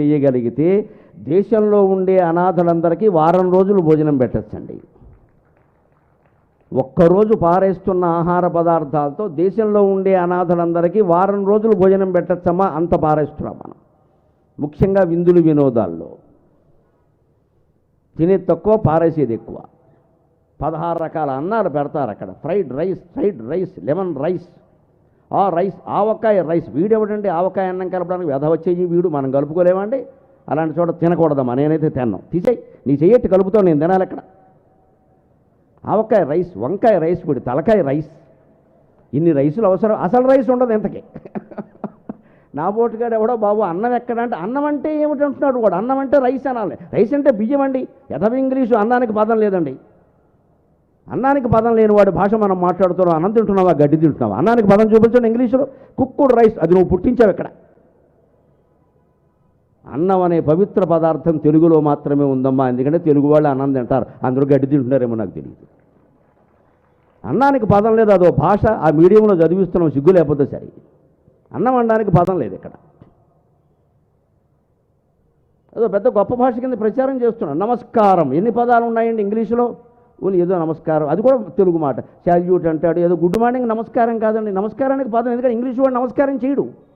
చేయగలిగితే దేశంలో ఉండే అనాథలందరికీ వారం రోజులు భోజనం పెట్టచ్చండి. ఒక్కరోజు పారేస్తున్న ఆహార పదార్థాలతో దేశంలో ఉండే అనాథలందరికీ వారం రోజులు భోజనం పెట్టచ్చమ్మా అంత పారేస్తున్నాం మనం. ముఖ్యంగా విందులు వినోదాల్లో. తినే తక్కువ పారేసేది ఎక్కువ. పదహారు రకాల అన్నాలు పెడతారు అక్కడ. Fried rice fried rice lemon rice. ఆ రైస్ ఆవకాయ రైస్ వీడెవడండి? ఆవకాయ అన్నం కలపడానికి వ్యధ వచ్చేయి వీడు మనం కలుపుకోలేమండి. అలాంటి చోట తినకూడదమ్మా నేనైతే తిన్నాం. తీసేయి నీ చెయ్యట్టు కలుపుతావు నేను తినాలి అక్కడ. ఆవకాయ రైస్ వంకాయ రైస్ వీడు తలకాయ రైస్. ఇన్ని రైసులు అవసరం అసలు రైస్ ఉండదు ఇంతకీ. నా పోటుగాడు ఎవడో బాబు అన్నం ఎక్కడ అంటే అన్నం అంటే ఏమిటి అంటున్నాడు వాడు? అన్నం అంటే రైస్ అనాలి. రైస్ అంటే బియ్యం అండి యథవ ఇంగ్లీషు అన్నానికి పదం లేదండి. అన్నానికి పదం లేని వాడి భాష మనం మాట్లాడుతున్నావు అన్నం తింటున్నావా గడ్డి తింటున్నావా? అన్నానికి పదం చూపించండి ఇంగ్లీషులో. కుక్కుడు రైస్ అది నువ్వు పుట్టించావు ఇక్కడ అన్నం అనే పవిత్ర పదార్థం తెలుగులో మాత్రమే ఉందమ్మా ఎందుకంటే తెలుగు వాళ్ళు అన్నం తింటారు. అందరూ గడ్డి తింటున్నారేమో నాకు తెలియదు అన్నానికి పదం లేదు అదో భాష ఆ మీడియంలో చదివిస్తున్నాం సిగ్గు లేకపోతే సరే. అన్నం అనడానికి పదం లేదు ఇక్కడ. అదో పెద్ద గొప్ప భాష కింద ప్రచారం చేస్తున్నాం. నమస్కారం. ఎన్ని పదాలు ఉన్నాయండి ఇంగ్లీషులో? ఓన్లీ ఏదో నమస్కారం. అది కూడా తెలుగు మాట. శాల్యూట్ అంటాడు ఏదో గుడ్ మార్నింగ్ నమస్కారం కాదండి. నమస్కారానికి పదం ఎందుకంటే ఇంగ్లీష్ వాడు నమస్కారం చేయడు.